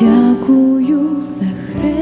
Дякую за хрест.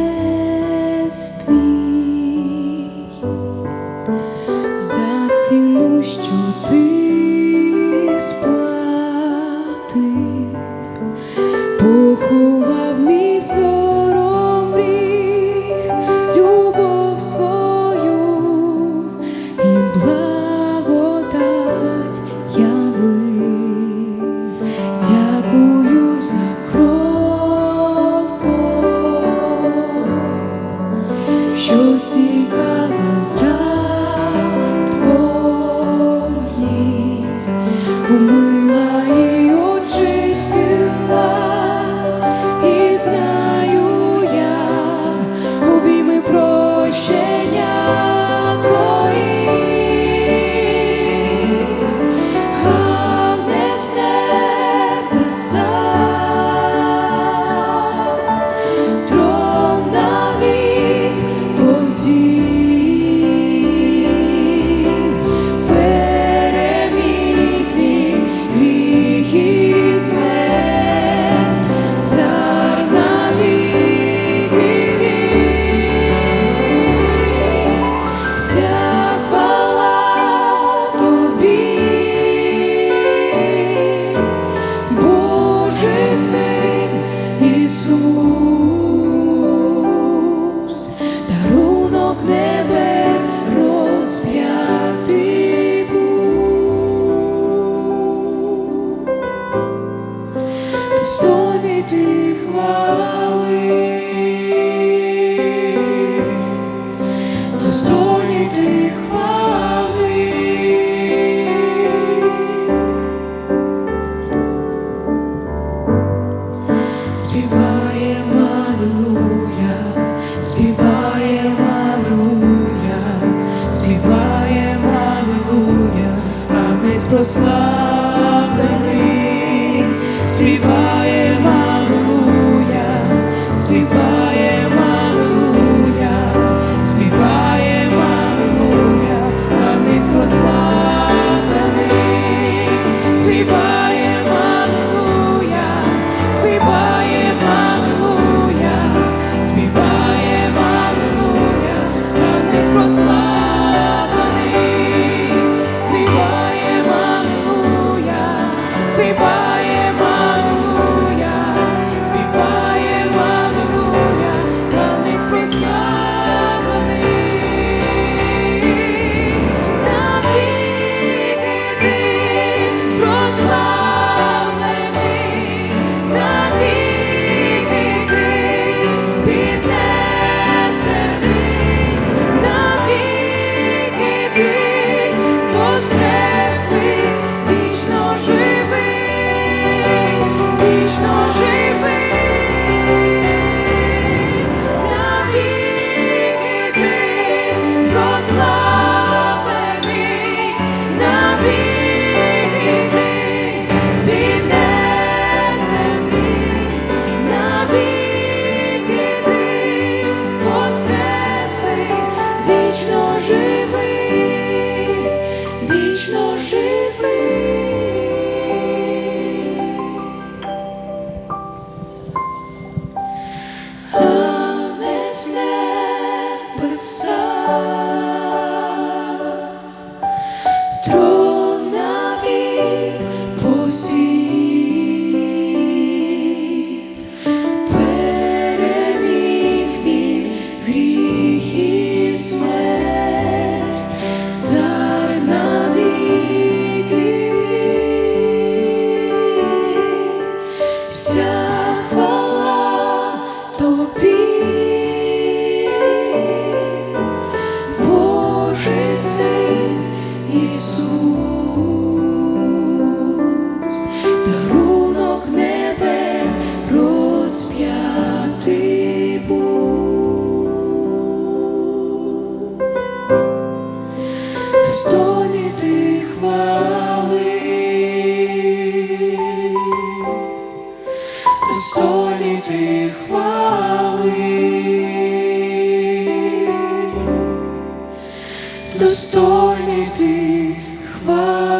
ти хвали, достойний ти хвали, співаємо аллилуйя, співаємо аллилуйя, співаємо аллилуйя, прославлений, співаємо we. вічно живий. Анець не писав. достойний ти хвали.